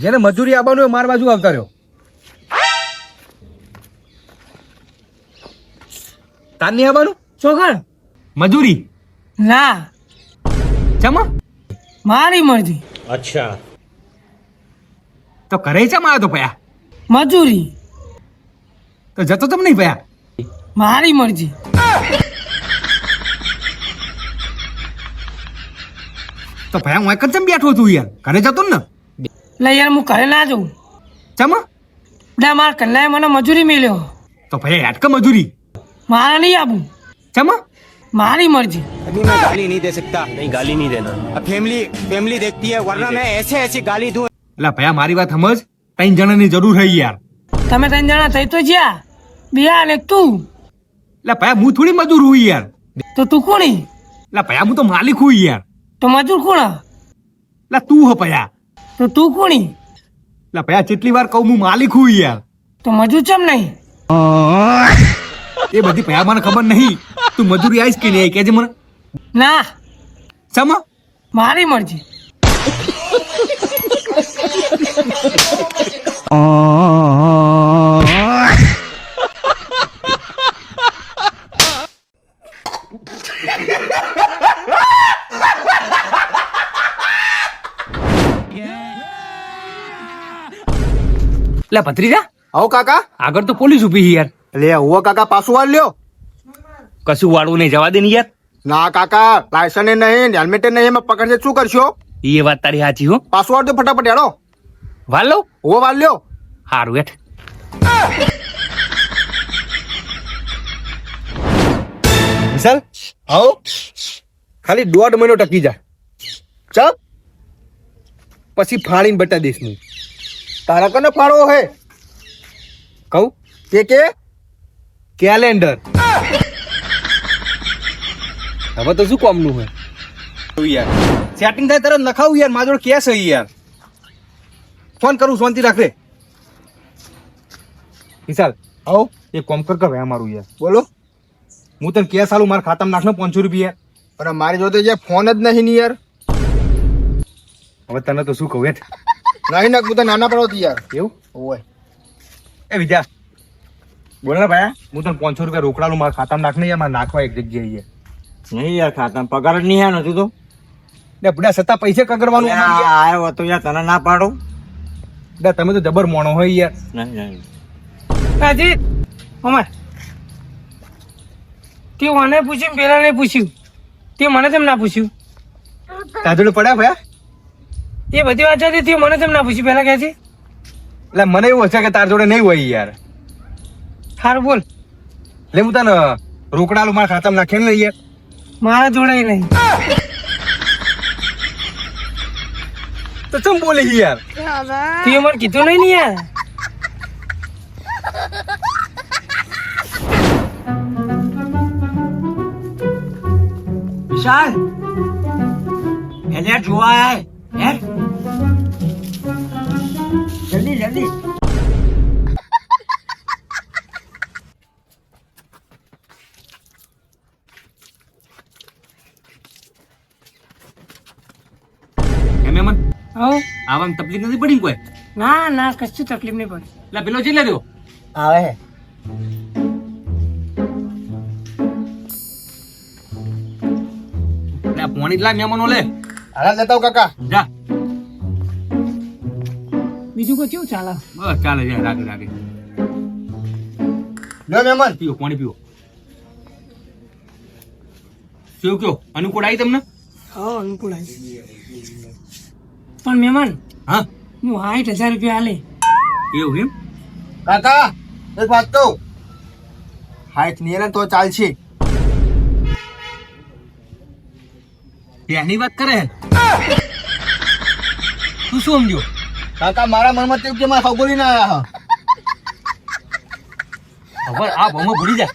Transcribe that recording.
જેને મજૂરી આવવાનું હોય માર બાજુ આવતા રહ્યો. તાર નહીં આવવાનું? ચોકડ મજૂરી? ના. ચમા? મારી મરજી. તો ઘરે ચમ આવ્યો તો પયા મજૂરી. તો જતો તમ નહીં પયા મારી મરજી. તો પયા હું એક જ બેઠો છું યાર. ઘરે જતો ને? એટલે યાર હું ઘરે ના જઉં ચમા બધા મારા કન્યાએ મને મજૂરી મેલ્યો તો પયા હેટકા મજૂરી મારે નહીં આપું ચમા મારી મરજી अभी मैं गाली नहीं दे सकता नहीं गाली नहीं देना अब फैमिली फैमिली देखती है वरना मैं ऐसे ऐसी गाली दूं એટલે પયા મારી વાત સમજ ત્રણ જણાની જરૂર છે યાર તમે ત્રણ જણા થઈ તો જ્યાં બિયા અને તું એટલે પયા હું થોડી મજૂર હું યાર તો તું કોણી એટલે પયા હું તો માલિક હું યાર તો મજૂર કોણ એટલે તું હ પયા તો તું કોણી? એટલે ભાઈ જેટલી વાર કહું હું માલિક હું યાર. તો મજૂર ચમ નહીં? એ બધી ભયા મને ખબર નહીં. તું મજૂરી આવીશ કે નહીં આવી કેજે મને. ના. ચમા મારી મરજી. એટલે ભત્રીજા આવો કાકા. આગળ તો પોલીસ ઊભી છે યાર. લે હુઓ કાકા પાછું વાળ લ્યો. કશું વાળવું નહીં જવા દે ને યાર. ના કાકા લાયસન્સ નહીં હેલ્મેટ નહીં એમાં પકડશે શું કરશો? એ વાત તારી સાચી હો. પાછું તો દો ફટાફટ હેડો. વાળ લો. હુઓ વાળ લ્યો. હારું હેઠ. વિશાલ આવો. ખાલી દોઢ મહિનો ટકી જા. ચપ પછી ફાળીને બટા દઈશ હું. તારા કને ફાળો હે? કહું? કે કે? કેલેન્ડર. હવે તો શું કોમનું હે? યાર સેટિંગ થાય તરત નખાવું યાર મારો કેસ છે યાર. ફોન કરું શાંતિ રાખરે વિશાલ આવો એક કોમ કર કર મારું યાર. બોલો. હું તને કેસ આલું મારા ખાતામાં નાખને પાંચસો રૂપિયા. પણ મારી જોડે જે ફોન જ નહીં યાર. હવે તને તો શું કહું નહીં નાખ બધા નાના પડો હતી યાર એવું? હોય એ વિદ્યા બોલ ને ભાઈ હું તને પાંચસો રૂપિયા રોકડાનું મારા ખાતામાં નાખ નહીં યાર મારે નાખવા એક જગ્યાએ નહીં યાર ખાતામાં પગાર જ નહીં આવ્યો તું તો. ને બધા સત્તા પૈસે કગરવાનું આવ્યો હતો યાર તને ના પાડો. દા તમે તો જબર મોણો હોય યાર. અજીત અમાર તે મને પૂછ્યું પેલા ને પૂછ્યું. તે મને તેમ ના પૂછ્યું? તાજુડું પડ્યા ભાઈ? એ બધી વાત જતી હતી મને તેમ ના પૂછી પહેલા કહે છે. એટલે મને એવું હશે કે તાર જોડે નહીં હોય યાર. હાર બોલ. લે હું તને રોકડાલું મારા ખાતામાં નાખીને લઈ યાર મારા જોડે નહીં. તો ચમ બોલે યાર? તું મને કીધું નહીં ને યાર? વિશાલ એને જોવા આય જલ્દી જલ્દી. આવામાં તકલીફ નથી પડી કોઈ? ના ના કશું તકલીફ નહીં પડી. એટલે પેલો જઈ લેજો આવે પોણી લા મહેમાનો લે. હારા લેતા કાકા. જા. બીજું કોઈ કેવું ચાલે? બસ ચાલે જા રાગે રાગે. લો મહેમાન. પીઓ પાણી પીઓ. શું કયો અનુકૂળ આવી તમને? હા અનુકૂળ આવી. પણ મહેમાન હા? હું સાઠ હજાર રૂપિયા હાલે એવું એમ? કાકા એક વાત કહું. હાઈટ નહીં તો ચાલશે. એની વાત કરે? તું શું સમજો કાકા, મારા મનમાં તેવું કે મારા ખગોલી ના આયા હવે આ ભમો ભૂલી જા